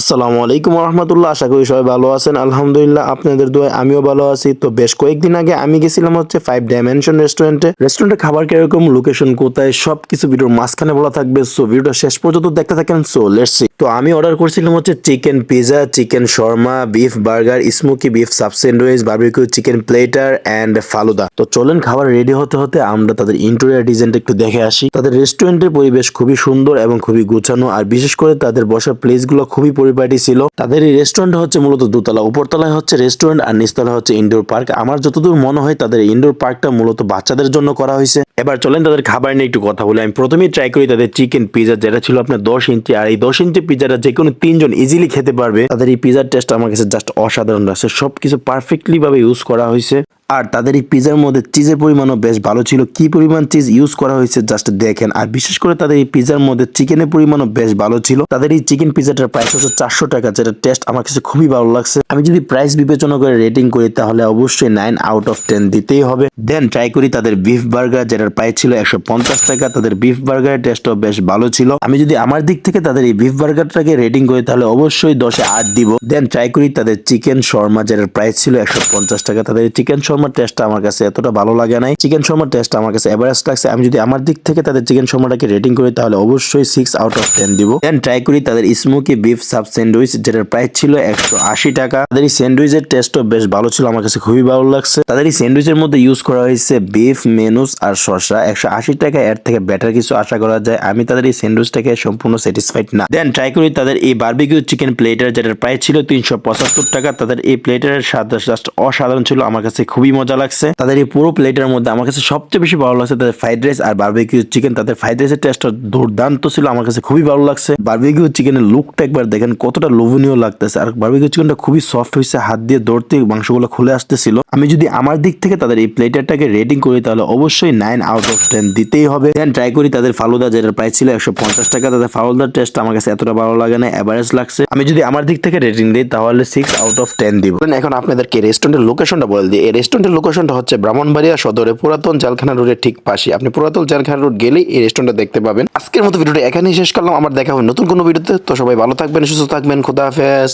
আসসালামু আলাইকুম রহমতুল্লাহ আশা করি সবাই ভালো আছেন। আলহামদুলিল্লাহ, আপনাদের দোয়ায় আমিও ভালো আছি। তো বেশ কয়েকদিন আগে আমি গেছিলাম হচ্ছে ফাইভ ডাইমেনশন রেস্টুরেন্টে রেস্টুরেন্টে খাবার কীরকম লোকেশন কোথায়, সবকিছু ভিডিওর মাঝখানে বলা থাকবে। সো ভিডিওটা শেষ পর্যন্ত দেখতে থাকেন সো লেটস সি তো আমি অর্ডার করছিলাম হচ্ছে chicken pizza chicken shawarma beef burger smoky beef sub sandwich barbecue chicken platter and falooda তো চলেন, খাবার রেডি হতে হতে আমরা তাদের ইন্টেরিয়ার ডিজাইনটা একটু দেখে আসি। তাদের রেস্টুরেন্টের পরিবেশ খুবই সুন্দর এবং খুবই গুছানো। আর বিশেষ করে তাদের বসার প্লেসগুলো খুবই পরিপাটি ছিল। তাদের এই রেস্টুরেন্ট হচ্ছে মূলত দুতলা। উপরতলায় হচ্ছে রেস্টুরেন্ট আর নিচতলায় হচ্ছে ইনডোর পার্ক আমার যতদূর মনে হয় তাদের ইনডোর পার্কটা মূলত বাচ্চাদের জন্য করা হয়েছে। এবার চলেন তাদের খাবার নিয়ে একটু কথা বলি। আমি প্রথমেই ট্রাই করি তাদের চিকেন পিজা যেটা ছিল আপনার দশ ইঞ্চি। আর এই দশ ইঞ্চি পিজাটা যে কোনো তিনজন ইজিলি খেতে পারবে। তাদের এই পিজার টেস্ট আমার কাছে জাস্ট অসাধারণ লাগছে। সবকিছু পারফেক্টলি ভাবে ইউজ করা হয়েছে। আর তাদের এই পিজার মধ্যে চিজের পরিমাণও বেশ ভালো ছিল। কি পরিমাণ চিজ ইউজ করা হয়েছে জাস্ট দেখেন। আর বিশেষ করে তাদের এই পিজার মধ্যে চিকেনের পরিমাণও বেশ ভালো ছিল। তাদের এই চিকেন পিজাটার প্রাইস হচ্ছে চারশো টাকা যেটা টেস্ট আমার কাছে খুবই ভালো লাগছে। আমি যদি প্রাইস বিবেচনা করে রেটিং করি, তাহলে অবশ্যই নাইন আউট অফ টেন দিতেই হবে। দেন ট্রাই করি তাদের বিফ বার্গার যেটার প্রাইস ছিল একশো পঞ্চাশ টাকা, তাদের বিফ বার্গারের টেস্টও বেশ ভালো ছিল। আমি যদি আমার দিক থেকে তাদের এই বিফ বার্গারটাকে রেটিং করি, তাহলে অবশ্যই দশে আট দিব। দেন ট্রাই করি তাদের চিকেন শর্মা যেটার প্রাইস ছিল একশো পঞ্চাশ টাকা। তাদের চিকেন শর্মার টেস্টটা আমার কাছে এতটা ভালো লাগে নাই। চিকেন শর্মার টেস্ট আমার কাছে এভারেস্ট লাগছে। আমি যদি আমার দিক থেকে তাদের চিকেন শর্মাটাকে রেটিং করি, তাহলে অবশ্যই সিক্স আউট অফ টেন দিব। দেন ট্রাই করি তাদের স্মোকি বিফ সাব স্যান্ডউইচ যেটার প্রাইস ছিল একশো আশি টাকা। তাদের এই স্যান্ডউইচের টেস্টও বেশ ভালো ছিল, আমার কাছে খুবই ভালো লাগছে। তাদের এই স্যান্ডউইচের মধ্যে ইউজ করা হয়েছে বিফ মেনুস আর শসা একশো আশি টাকা এর থেকে বেটার কিছু আশা করা যায়। আমি তাদের এই স্যান্ডউইচটাকে সম্পূর্ণ স্যাটিসফাইড না। দেন ট্রাই করি তাদের এই বারবিকিউ চিকেন প্লেটার যেটার প্রাইস ছিল তিনশো পঁচাত্তর টাকা। তাদের এই প্লেটারের স্বাদ জাস্ট অসাধারণ ছিল। আমার কাছে খুবই মজা লাগছে। তাদের এই পুরো প্লেটের মধ্যে আমার কাছে সবচেয়ে বেশি ভালো লাগছে তাদের ফ্রাইড রাইস আর বারবিকিউ চিকেন তাদের ফ্রাইড রাইসের টেস্টটা দুর্দান্ত ছিল। আমার কাছে খুবই ভালো লাগছে। বারবিকিউ চিকেনের লুকটা একবার দেখেন, কতটা লোভনীয় লাগতেছে। আর বারবিকিউ চিকেনটা খুবই সফট হয়েছে, হাত দিয়ে দৌড়তে মাংসগুলো খুলে আসতেছিল। আমি যদি আমার দিক থেকে তাদের এই প্লেটারটাকে রেটিং করি তাহলে অবশ্যই নাইন আউট অফ টেন দিতেই হবে। দেন ট্রাই করি তাদের ফালুদা যেটার প্রাইস ছিল একশো পঞ্চাশ টাকা। তাদের ফালুদার টেস্ট আমার কাছে এতটা ভালো লাগে না এভারেজ লাগছে। আমি যদি আমার দিক থেকে রেটিং দিই, তাহলে সিক্স আউট অফ টেন দিব। এখন আপনাদেরকে রেস্টুরেন্টের লোকেশনটা বলে দিই। এই রেস্টুরেন্টের লোকেশনটা হচ্ছে ব্রাহ্মণবাড়িয়া সদরে পুরাতন জেলখানা রোডের ঠিক পাশে। আপনি পুরাতন জেলখানা রোড গেলেই এই রেস্টুরেন্টটা দেখতে পাবেন। আজকের মতো ভিডিওটা এখানেই শেষ করলাম। আমার দেখা হবে নতুন কোনো ভিডিওতে। তো সবাই ভালো থাকবেন, সুস্থ থাকবেন। খুদা হাফেজ।